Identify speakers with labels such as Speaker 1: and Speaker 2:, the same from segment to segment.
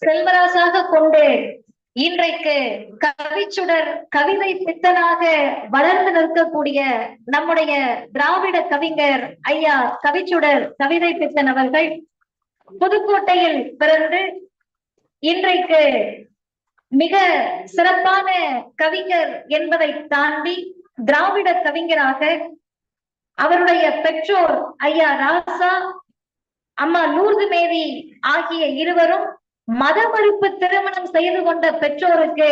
Speaker 1: செல்வராசாக கொண்டு இன்றைக்கு கவிச்சுடர் கவிதை பித்தனாக வளர்ந்து நிற்கக்கூடிய நம்முடைய திராவிட கவிஞர் ஐயா கவிச்சுடர் கவிதை பித்தன் அவர்கள் புதுக்கோட்டையில் பிறந்து இன்றைக்கு மிக சிறப்பான கவிஞர் என்பதை தாண்டி திராவிட கவிஞராக அவருடைய பெற்றோர் ஐயா ராசா அம்மா லூர்து மேரி ஆகிய இருவரும் மத மறுப்பு திருமணம் செய்து கொண்ட பெற்றோருக்கு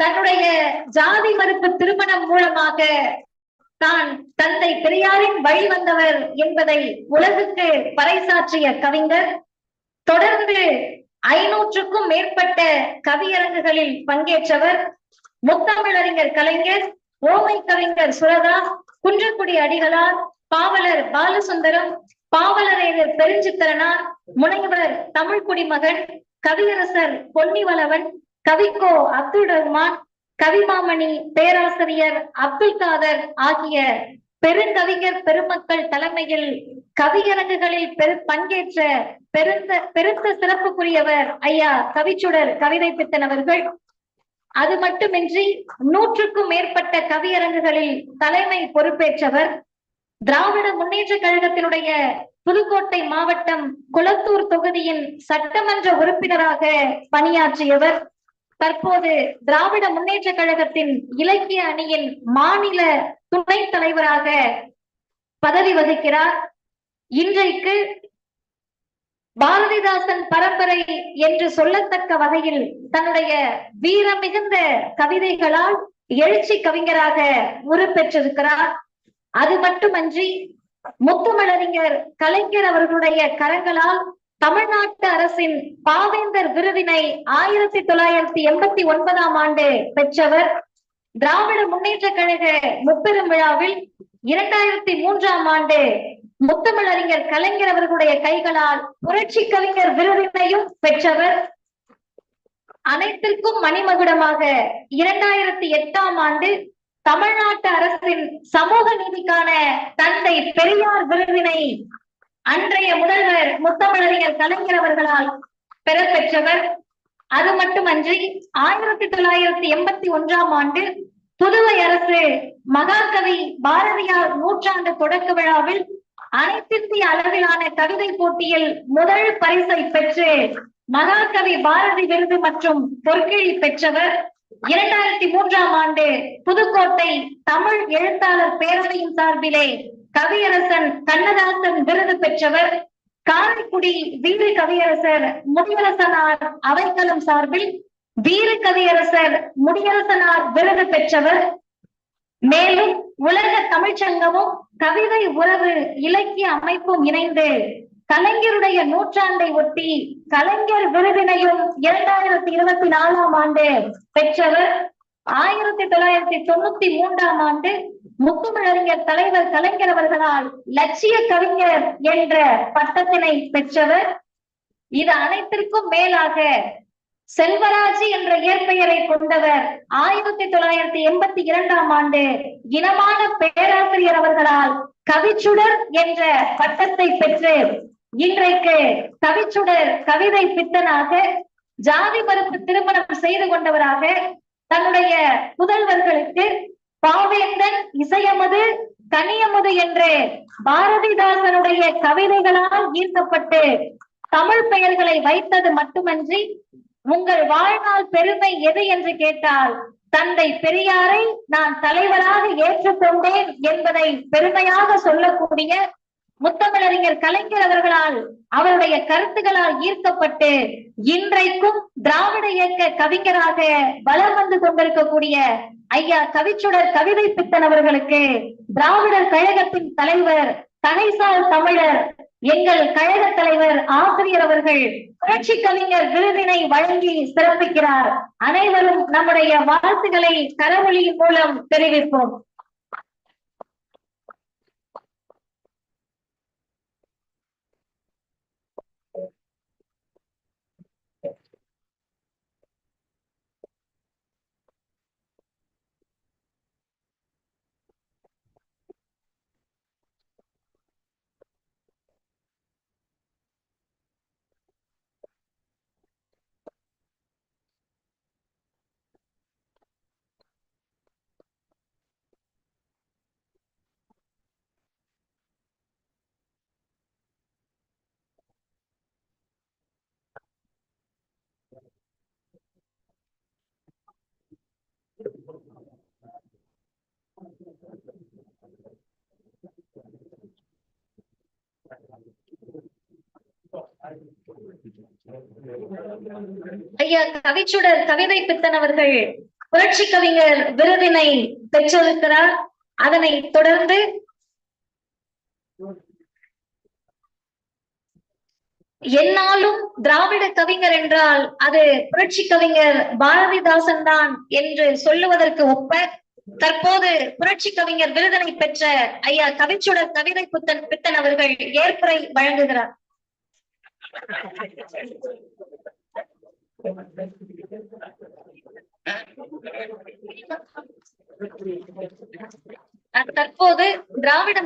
Speaker 1: தன்னுடைய ஜாதி மறுப்பு திருமணம் மூலமாக தான் தந்தை பெரியாரின் வழி வந்தவர் என்பதை உலகுக்கு பறைசாற்றிய கவிஞர் தொடர்ந்து ஐநூற்றுக்கும் மேற்பட்ட கவியரங்குகளில் பங்கேற்றவர் முத்தமிழறிஞர் கலைஞர் ஓமை கவிஞர் சுரதா குன்றக்குடி அடிகளார் பாவலர் பாலசுந்தரம் பாவலரேறு பெருஞ்சித்திரனார் முனைவர் தமிழ் குடிமகன் கவியரசர் பொன்னிவளவன் கவிக்கோ அப்துல் ரஹ்மான் கவிமாமணி பேராசிரியர் அப்துல் காதர் ஆகிய பெருங்கவிஞர் பெருமக்கள் தலைமையில் கவியரங்குகளில் பெரு பங்கேற்ற பெருந்த பெருத்த சிறப்புக்குரியவர் ஐயா கவிச்சுடர் கவிதை பித்தன் அவர்கள். அது மட்டுமின்றி நூற்றுக்கும் மேற்பட்ட கவியரங்குகளில் தலைமை பொறுப்பேற்றவர். திராவிட முன்னேற்ற கழகத்தினுடைய புதுக்கோட்டை மாவட்டம் குளத்தூர் தொகுதியின் சட்டமன்ற உறுப்பினராக பணியாற்றியவர் தற்போது திராவிட முன்னேற்ற கழகத்தின் இலக்கிய அணியின் மாநில துணைத் தலைவராக பதவி வகிக்கிறார். இன்றைக்கு பாரதிதாசன் பரம்பரை என்று சொல்லத்தக்க வகையில் தன்னுடைய வீர மிகுந்த கவிதைகளால் எழுச்சி கவிஞராக உருப்பெற்றிருக்கிறார். அது மட்டுமன்றி முத்துமலறிஞர் கலைஞர் அவர்களுடைய கரங்களால் தமிழ்நாட்டு அரசின் பாவேந்தர் விருதினை ஆயிரத்தி தொள்ளாயிரத்தி எண்பத்தி ஒன்பதாம் ஆண்டு பெற்றவர் திராவிட முன்னேற்ற கழக முப்பெரும் விழாவில் இரண்டாயிரத்தி மூன்றாம் ஆண்டு முத்தமிழறிஞர் கலைஞர் அவர்களுடைய கைகளால் புரட்சி கவிஞர் விருதினையும் பெற்றவர். அனைத்திற்கும் மணிமகுடமாக இரண்டாயிரத்தி எட்டாம் ஆண்டு தமிழ்நாட்டு அரசின் சமூக நீதிக்கான தந்தை பெரியார் விருதினை அன்றைய முதல்வர் முத்தமிழறிஞர் கலைஞர் அவர்களால் பெறப்பெற்றவர். அது மட்டுமன்றி ஆயிரத்தி தொள்ளாயிரத்தி எண்பத்தி ஒன்றாம் ஆண்டு புதுவை அரசு மகாகவி பாரதியார் நூற்றாண்டு தொடக்க விழாவில் அனைத்திந்திய அளவிலான கவிதை போட்டியில் முதல் பரிசை பெற்று மகாகவி பாரதி விருது மற்றும் பொற்கிழி பெற்றவர். இரண்டாயிரத்தி மூன்றாம் ஆண்டு புதுக்கோட்டை தமிழ் எழுத்தாளர் பேரவையின் சார்பிலே கவியரசன் கண்ணதாசன் விருது பெற்றவர் காரைக்குடி வீர கவியரசர் முடியரசனார் அவைக்களம் சார்பில் வீர கவியரசர் முடியரசனார் விருது பெற்றவர். மேலும் உலக தமிழ்ச்சங்கமும் கவிதை உறவு இலக்கிய அமைப்பும் இணைந்து கலைஞருடைய நூற்றாண்டை ஒட்டி கலைஞர் விருதினையும் இரண்டாயிரத்தி இருபத்தி நாலாம் ஆண்டு பெற்றவர். ஆயிரத்தி தொள்ளாயிரத்தி தொண்ணூத்தி மூன்றாம் ஆண்டு முத்துமிழறிஞர் தலைவர் கலைஞர் அவர்களால் லட்சிய கவிஞர் என்ற பட்டத்தினை பெற்றவர். இது அனைத்திற்கும் மேலாக செல்வராஜ் என்ற இயற்பெயரை கொண்டவர். ஆயிரத்தி தொள்ளாயிரத்தி எண்பத்தி இரண்டாம் ஆண்டு இனமான பேராசிரியர் அவர்களால் கவிச்சுடர் என்ற பட்டத்தை பெற்று இன்றைக்கு கவிச்சுடர் கவிதை பித்தனாக ஜாதி மறுப்பு திருமணம் செய்து கொண்டவராக தன்னுடைய புதல்வர்களுக்கு பாவேந்தன் இசையமது தனியமது என்று பாரதிதாசனுடைய கவிதைகளால் ஈர்க்கப்பட்டு தமிழ் பெயர்களை வைத்தது மட்டுமன்றி உங்கள் வாழ்நாள் பெருமை எது என்று கேட்டால் தந்தை பெரியாரை நான் தலைவராக ஏற்றுக்கொண்டேன் என்பதை பெருமையாக சொல்லக்கூடிய முத்தமிழறிஞர் கலைஞர் அவர்களால் அவருடைய கருத்துகளால் ஈர்க்கப்பட்டு இன்றைக்கும் திராவிட இயக்க கவிஞராக வளர் வந்து கொண்டிருக்கக்கூடிய ஐயா கவிச்சுடர் கவிதை பித்தன் அவர்களுக்கு திராவிடர் கழகத்தின் தலைவர் தனைசால் தமிழர் எங்கள் கழக தலைவர் ஆசிரியர் அவர்கள் புரட்சி கவிஞர் விருதினை வழங்கி சிறப்பிக்கிறார். அனைவரும் நம்முடைய வாழ்த்துக்களை கரவொலியின் மூலம் தெரிவிப்போம். ஐயா கவிச்சுடர் கவிதை பித்தன் அவர்கள் புரட்சி கவிஞர் விருதினை பெற்றிருக்கிறார். அதனை தொடர்ந்து என்னாலும் திராவிட கவிஞர் என்றால் அது புரட்சி கவிஞர் பாரதிதாசன் தான் என்று சொல்லுவதற்கு ஒப்ப. தற்போது புரட்சி கவிஞர் விருதினை பெற்ற ஐயா கவிச்சுடர் கவிதை புத்தன் பித்தன் அவர்கள் ஏற்புரை வழங்குகிறார். தற்போது திராவிட